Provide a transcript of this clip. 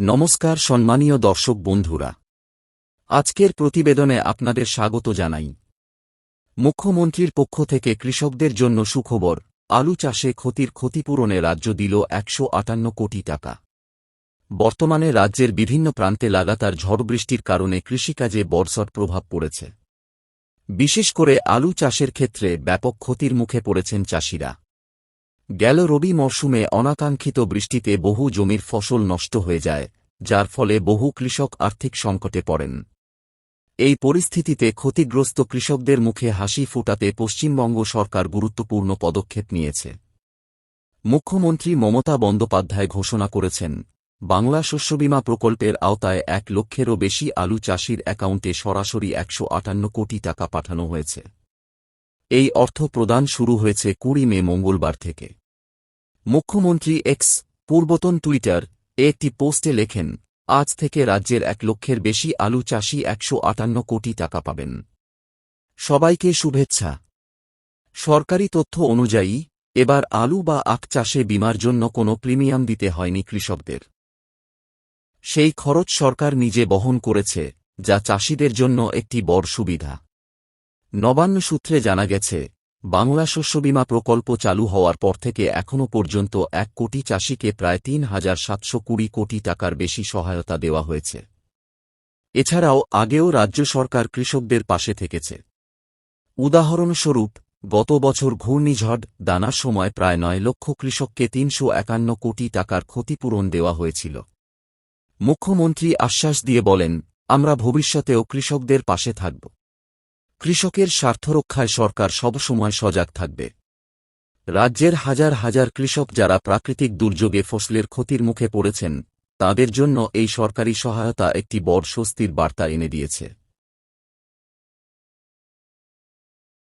নমস্কার সম্মানীয় দর্শক বন্ধুরা। আজকের প্রতিবেদনে আপনাদের স্বাগত জানাই। মুখ্যমন্ত্রীর পক্ষ থেকে কৃষকদের জন্য সুখবর, আলু চাষে ক্ষতির ক্ষতিপূরণে রাজ্য দিল একশো আটান্ন কোটি টাকা। বর্তমানে রাজ্যের বিভিন্ন প্রান্তে লাগাতার ঝড়বৃষ্টির কারণে কৃষিকাজে বর্ষর প্রভাব পড়েছে। বিশেষ করে আলু চাষের ক্ষেত্রে ব্যাপক ক্ষতির মুখে পড়েছেন চাষিরা। গেল রবি মরশুমে অনাকাঙ্ক্ষিত বৃষ্টিতে বহু জমির ফসল নষ্ট হয়ে যায়, যার ফলে বহু কৃষক আর্থিক সংকটে পড়েন। এই পরিস্থিতিতে ক্ষতিগ্রস্ত কৃষকদের মুখে হাসি ফুটাতে পশ্চিমবঙ্গ সরকার গুরুত্বপূর্ণ পদক্ষেপ নিয়েছে। মুখ্যমন্ত্রী মমতা বন্দ্যোপাধ্যায় ঘোষণা করেছেন, বাংলা শস্যবিমা প্রকল্পের আওতায় এক লক্ষেরও বেশি আলু চাষির অ্যাকাউন্টে সরাসরি একশো আটান্ন কোটি টাকা পাঠানো হয়েছে। এই অর্থ প্রদান শুরু হয়েছে কুড়ি মে মঙ্গলবার থেকে। মুখ্যমন্ত্রী এক্স, পূর্বতন টুইটার, একটি পোস্টে লেখেন, আজ থেকে রাজ্যের এক লক্ষের বেশি আলু চাষি একশো আটান্ন কোটি টাকা পাবেন। সবাইকে শুভেচ্ছা। সরকারি তথ্য অনুযায়ী, এবার আলু বা আখ চাষে বিমার জন্য কোনো প্রিমিয়াম দিতে হয়নি কৃষকদের। সেই খরচ সরকার নিজে বহন করেছে, যা চাষিদের জন্য একটি বড় সুবিধা। নবান্ন সূত্রে জানা গেছে, বাংলা শস্যবিমা প্রকল্প চালু হওয়ার পর থেকে এখনও পর্যন্ত এক কোটি চাষিকে প্রায় তিন হাজার সাতশো কুড়ি কোটি টাকার বেশি সহায়তা দেওয়া হয়েছে। এছাড়াও আগেও রাজ্য সরকার কৃষকদের পাশে থেকেছে। উদাহরণস্বরূপ, গত বছর ঘূর্ণিঝড় দানার সময় প্রায় নয় লক্ষ কৃষককে তিনশো একান্ন কোটি টাকার ক্ষতিপূরণ দেওয়া হয়েছিল। মুখ্যমন্ত্রী আশ্বাস দিয়ে বলেন, আমরা ভবিষ্যতেও কৃষকদের পাশে থাকব। কৃষকের স্বার্থ রক্ষায় সরকার সবসময় সজাগ থাকবে। রাজ্যের হাজার হাজার কৃষক যারা প্রাকৃতিক দুর্যোগে ফসলের ক্ষতির মুখে পড়েছেন, তাদের জন্য এই সরকারি সহায়তা একটি বড় স্বস্তির বার্তা এনে দিয়েছে।